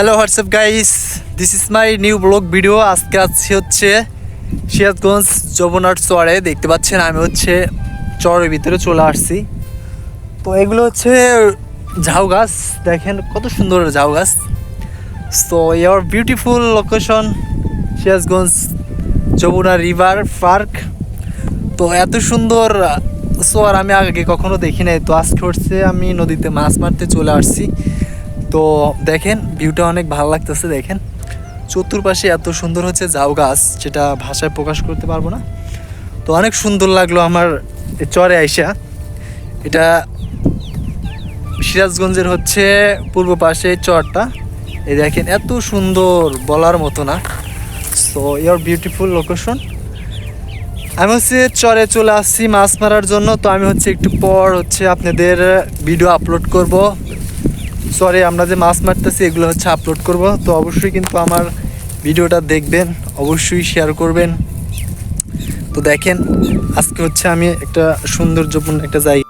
Hello WhatsApp guys this is my new blog video আজকে আছি হচ্ছে সিরাজগঞ্জ যমুনার চরে। দেখতে পাচ্ছেন, আমি হচ্ছে চরের ভিতরে চলে আসছি। তো এগুলো হচ্ছে ঝাউ গাছ। দেখেন কত সুন্দর ঝাউ গাছ। সো ইয়ার beautiful location Sirajganj Jamuna river park তো এত সুন্দর সোয়ার আমি আগে কখনো দেখি নাই। তো আজকে হচ্ছে আমি নদীতে মাছ মারতে চলে আসছি। তো দেখেন ভিউটা অনেক ভালো লাগতেছে, দেখেন। চতুর্পাশে এত সুন্দর হচ্ছে ঝাউ গাছ, যেটা ভাষায় প্রকাশ করতে পারব না। তো অনেক সুন্দর লাগল আমার চরে আইসা। এটা সিরাজগঞ্জের হচ্ছে পূর্ব পাশে চরটা। এই দেখেন, এত সুন্দর বলার মতো না। সো ইয়োর বিউটিফুল লোকেশন আমি হচ্ছে চরে চলে আসছি মাছ মারার জন্য, তো আমি হচ্ছে একটু পর হচ্ছে আপনাদের ভিডিও আপলোড করব। সরি আমরা যে মাছ মারতেছি, এগুলো হচ্ছে আপলোড করব। তো অবশ্যই কিন্তু আমার ভিডিওটা দেখবেন, অবশ্যই শেয়ার করবেন। তো দেখেন, আজকে হচ্ছে আমি একটা সৌন্দর্যপূর্ণ একটা জায়গা